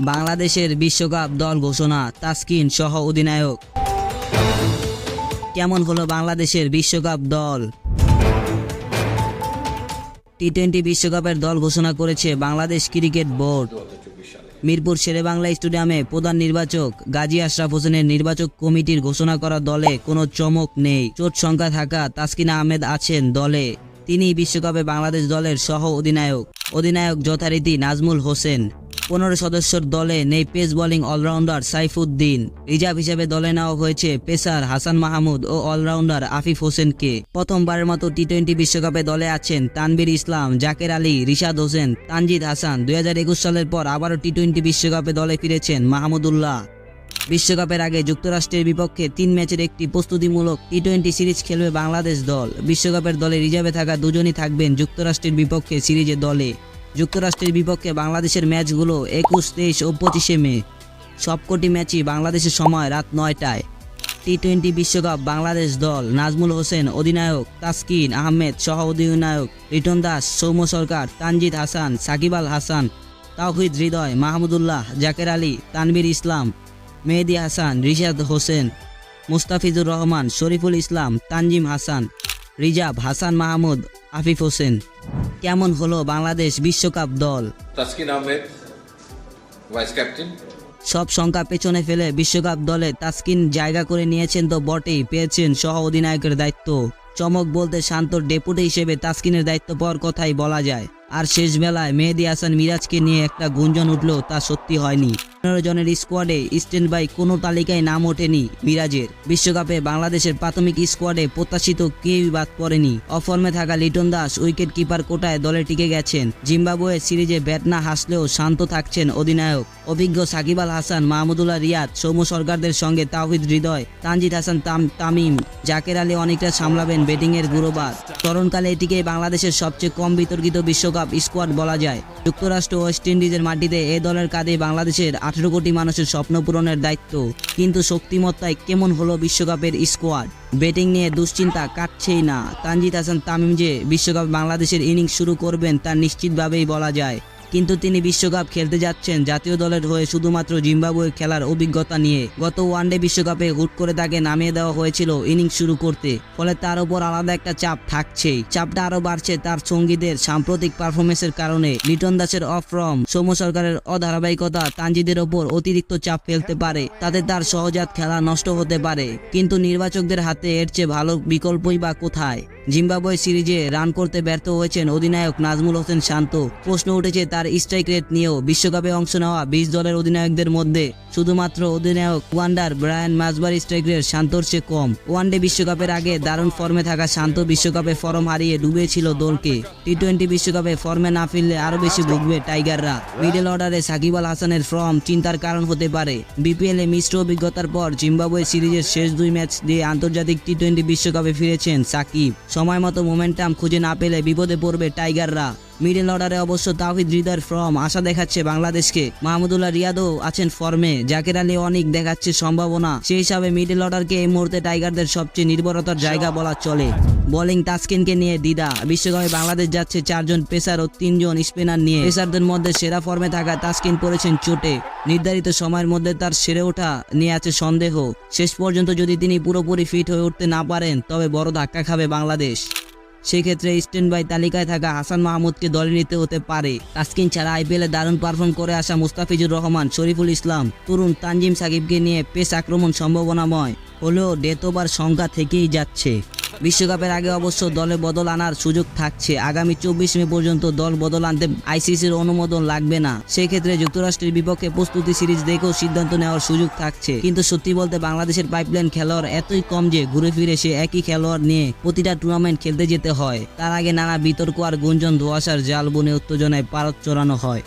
বাংলাদেশের বিশ্বকাপ দল ঘোষণা, তাসকিন সহ অধিনায়ক। কেমন হলো বাংলাদেশের বিশ্বকাপ দল? টি টোয়েন্টি বিশ্বকাপের দল ঘোষণা করেছে বাংলাদেশ ক্রিকেট বোর্ড। মিরপুর শেরেবাংলা স্টেডিয়ামে প্রধান নির্বাচক গাজী আশরাফ হোসেনের নির্বাচক কমিটির ঘোষণা করা দলে কোনো চমক নেই। চোট সংখ্যা থাকা তাসকিনা আহমেদ আছেন দলে। তিনি বিশ্বকাপে বাংলাদেশ দলের সহ অধিনায়ক অধিনায়ক যথারীতি নাজমুল হোসেন। পনেরো সদস্যর দলে নেই pace bowling allrounder Saifuddin. Reserve হিসেবে দলে নেওয়া হয়েছে পেসার হাসান মাহমুদ ও অলরাউন্ডার আফিফ হোসেনকে। প্রথমবারের মতো টি টোয়েন্টি বিশ্বকাপে দলে আছেন তানবির ইসলাম, জাকের আলী, রিশাদ হোসেন, তানজিদ হাসান। দু হাজার একুশ সালের পর আবারও টি টোয়েন্টি বিশ্বকাপে দলে ফিরেছেন মাহমুদুল্লাহ। বিশ্বকাপের আগে যুক্তরাষ্ট্রের বিপক্ষে তিন ম্যাচের একটি প্রস্তুতিমূলক টি টোয়েন্টি সিরিজ খেলবে বাংলাদেশ দল। বিশ্বকাপের দলে রিজার্ভে থাকা দুজনই থাকবেন যুক্তরাষ্ট্রের বিপক্ষে সিরিজের দলে। যুক্তরাষ্ট্রের বিপক্ষে বাংলাদেশের ম্যাচগুলো একুশ, তেইশ ও পঁচিশে মে। সবকটি ম্যাচই বাংলাদেশের সময় রাত নয়টায়। টি টোয়েন্টি বিশ্বকাপ বাংলাদেশ দল নাজমুল হোসেন, অধিনায়ক তাসকিন আহমেদ সহ অধিনায়ক রিটন দাস, সৌম্য সরকার, তানজিদ হাসান, সাকিব আল হাসান, তাওহিদ হৃদয়, মাহমুদুল্লাহ, জাকের আলী তানবির ইসলাম, মেহেদি হাসান, রিশাদ হোসেন, মুস্তাফিজুর রহমান, শরীফুল ইসলাম, তানজিম হাসান, রিজাব হাসান মাহমুদ, আফিফ হোসেন। কেমন হলো বাংলাদেশ বিশ্বকাপ দল? তাসকিন আহমেদ ভাইস ক্যাপ্টেন সব সংখ্যা পেছনে ফেলে বিশ্বকাপ দলে তাসকিন জায়গা করে নিয়েছেন তো বটেই পেয়েছেন সহ অধিনায়কের দায়িত্ব। চমক বলতে শান্তর ডেপুটি হিসেবে তাসকিনের দায়িত্ব পাওয়ার কথাই বলা যায়। আর শেষ বেলায় মেহেদি হাসান মিরাজকে নিয়ে একটা গুঞ্জন উঠলেও তা সত্যি হয়নি। পনেরো জনের স্কোয়াডে স্ট্যান্ড বাই কোনো তালিকায় নাম ওঠেনি মিরাজের। বিশ্বকাপে বাংলাদেশের প্রাথমিক স্কোয়াডে প্রত্যাশিত কেউই বাদ পড়েনি। অফর্মে থাকা লিটন দাস উইকেট কিপার কোটায় দলে টিকে গেছেন। জিম্বাবুয়ে সিরিজে ব্যাট না হাসলেও শান্ত থাকছেন অধিনায়ক। অভিজ্ঞ সাকিব আল হাসান, মাহমুদুল্লাহ রিয়াদ, সৌম্য সরকারদের সঙ্গে তাওহিদ হৃদয়, তানজিদ হাসান তাম তামিম, জাকের আলী অনেকটা সামলাবেন ব্যাটিংয়ের গুরুবার। তরণকালে এটিকে বাংলাদেশের সবচেয়ে কম বিতর্কিত বিশ্বকাপ স্কোয়াড বলা যায়। যুক্তরাষ্ট্র ওয়েস্ট ইন্ডিজের মাটিতে এ দলের কাঁধে বাংলাদেশের আঠেরো কোটি মানুষের স্বপ্ন পূরণের দায়িত্ব, কিন্তু শক্তিমত্তায় কেমন হলো বিশ্বকাপের স্কোয়াড ব্যাটিং নিয়ে দুশ্চিন্তা কাটছেই না। তানজিদ হাসান তামিম যে বিশ্বকাপ বাংলাদেশের ইনিংস শুরু করবেন তা নিশ্চিতভাবেই বলা যায়। কিন্তু তিনি বিশ্বকাপ খেলতে যাচ্ছেন জাতীয় দলের হয়ে শুধুমাত্র জিম্বাবুয়ে খেলার অভিজ্ঞতা নিয়ে। গত ওয়ানডে বিশ্বকাপে হুট করে তাকে নামিয়ে দেওয়া হয়েছিল ইনিংস শুরু করতে। ফলে তার উপর আলাদা একটা চাপ থাকছেই। চাপটা আরও বাড়ছে তার সঙ্গীদের সাম্প্রতিক পারফরমেন্সের কারণে। লিটন দাসের অফ ফর্ম, সৌম্য সরকারের অধারাবাহিকতা, তানজিদের ওপর অতিরিক্ত চাপ ফেলতে পারে। তাতে তার সহজাত খেলা নষ্ট হতে পারে। কিন্তু নির্বাচকদের হাতে এর চেয়ে ভালো বিকল্পই বা কোথায়? জিম্বাবুয়ে সিরিজে রান করতে ব্যর্থ হয়েছেন অধিনায়ক নাজমুল হোসেন শান্ত। প্রশ্ন উঠেছে তার স্ট্রাইক রেট নিয়েও বিশ্বকাপে অংশ নেওয়া বিশ দলের অধিনায়কদের মধ্যে শুধুমাত্র অধিনায়ক ওয়ান্ডার ব্রায়ান মাজবার স্ট্রাইক রেট শান্তর চেয়ে কম। ওয়ানডে বিশ্বকাপের আগে দারুণ ফর্মে থাকা শান্ত বিশ্বকাপে ফর্ম হারিয়ে ডুবেছিল দলকে। টি টোয়েন্টি বিশ্বকাপে ফর্মে না ফিরলে আরও বেশি ভুগবে টাইগাররা। মিডল অর্ডারে সাকিব আল হাসানের ফর্ম চিন্তার কারণ হতে পারে। বিপিএল মিশ্র অভিজ্ঞতার পর জিম্বাবুয়ে সিরিজের শেষ দুই ম্যাচ দিয়ে আন্তর্জাতিক টি টোয়েন্টি বিশ্বকাপে ফিরেছেন সাকিব। সময় মতো মোমেন্টাম খুঁজে না পেলে বিপদে পড়বে টাইগাররা। মিডল অর্ডারে অবশ্য তাহিদ হৃদয়ের ফর্ম, আশা দেখাচ্ছে বাংলাদেশকে। মাহমুদুল্লাহ রিয়াদও আছেন ফর্মে, জাকির আলী অনেক দেখাচ্ছে সম্ভাবনা। সেই হিসাবে মিডল অর্ডারকে এই মুহূর্তে টাইগারদের সবচেয়ে নির্ভরতার জায়গা বলা চলে। বোলিং তাসকিনকে নিয়ে দিদা বিশ্বকাপে বাংলাদেশ যাচ্ছে চারজন পেসার ও তিনজন স্পিনার নিয়ে। পেসারদের মধ্যে সেরা ফর্মে থাকা তাসকিন পড়েছেন চোটে। নির্ধারিত সময়ের মধ্যে তার সেরে ওঠা নিয়ে আছে সন্দেহ। শেষ পর্যন্ত যদি তিনি পুরোপুরি ফিট হয়ে উঠতে না পারেন, তবে বড় ধাক্কা খাবে বাংলাদেশ। সেক্ষেত্রে স্ট্যান্ড বাই তালিকায় থাকা হাসান মাহমুদকে দলে নিতে হতে পারে। তাস্কিন ছাড়া আইপিএলে দারুণ পারফর্ম করে আসা মুস্তাফিজুর রহমান, শরীফুল ইসলাম, তরুণ তানজিম সাকিবকে নিয়ে পেশ আক্রমণ সম্ভাবনাময়। হলেও ডেথ ওভার সংখ্যা থেকেই যাচ্ছে। বিশ্বকাপের আগে অবশ্য দলে বদল আনার সুযোগ থাকছে। আগামী চব্বিশ মে পর্যন্ত দল বদল আনতে আইসিসির অনুমোদন লাগবে না। সেক্ষেত্রে যুক্তরাষ্ট্রের বিপক্ষে প্রস্তুতি সিরিজ দেখেও সিদ্ধান্ত নেওয়ার সুযোগ থাকছে। কিন্তু সত্যি বলতে বাংলাদেশের পাইপলাইন খেলোয়াড় এতই কম যে ঘুরে ফিরে সে একই খেলোয়াড় নিয়ে প্রতিটা টুর্নামেন্ট খেলতে যেতে হয়। তার আগে নানা বিতর্ক আর গুঞ্জন ধোয়াশার জাল বনে উত্তেজনায় পারত চড়ানো হয়।